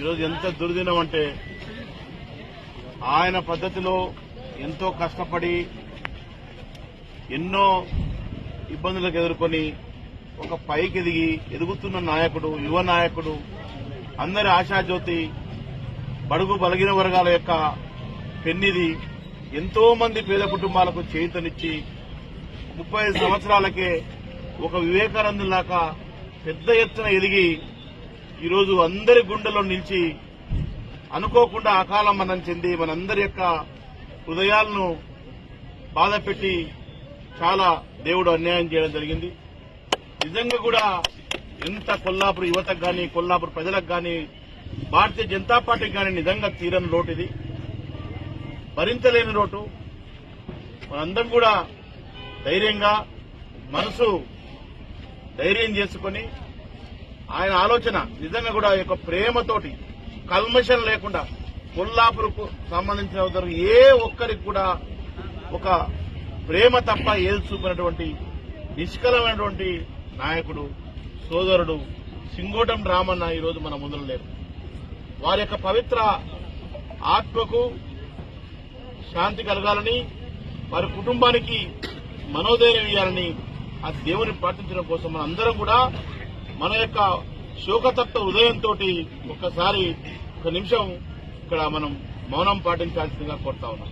ఈరోజు ఎంత దుర్దినం అంటే ఆయన పద్ధతిలో ఎంతో కష్టపడి ఎన్నో ఇబ్బందులకు ఎదుర్కొని ఒక పైకి ఎదిగి ఎదుగుతున్న నాయకుడు యువ నాయకుడు అందరి ఆశాజ్యోతి బడుగు బలగిన వర్గాల యొక్క పెన్నిది ఎంతో మంది పేద కుటుంబాలకు చేయుతనిచ్చి ముప్పై సంవత్సరాలకే ఒక వివేకానందులాగా పెద్ద ఎత్తున ఎదిగి ఈరోజు అందరి గుండెలో నిలిచి అనుకోకుండా అకాల మనం చెంది మనందరి యొక్క హృదయాలను బాధపెట్టి చాలా దేవుడు అన్యాయం చేయడం జరిగింది. నిజంగా కూడా ఎంత కొల్లాపూర్ యువతకు కానీ కొల్లాపూర్ ప్రజలకు కానీ భారతీయ జనతా పార్టీకి కానీ నిజంగా తీరని లోటు ఇది. భరించలేని లోటు. మనందరం కూడా ధైర్యంగా మనసు ధైర్యం చేసుకొని ఆయన ఆలోచన నిజంగా కూడా ఈ యొక్క ప్రేమతోటి కల్మషం లేకుండా కొల్లాపురకు సంబంధించిన ఏ ఒక్కరికి కూడా ఒక ప్రేమ తప్ప ఏది చూపినటువంటి నిష్కలమైనటువంటి నాయకుడు సోదరుడు సింగోటం రామన్న ఈరోజు మన ముందు లేరు. వారి యొక్క పవిత్ర ఆత్మకు శాంతి కలగాలని వారి కుటుంబానికి మనోధైర్యం ఇవ్వాలని ఆ దేవుని ప్రార్థించడం కోసం మన అందరం కూడా మన యొక్క శోకతత్వ హృదయంతో ఒక్కసారి ఒక నిమిషం ఇక్కడ మనం మౌనం పాటించాల్సిందిగా కోరుతా ఉన్నాం.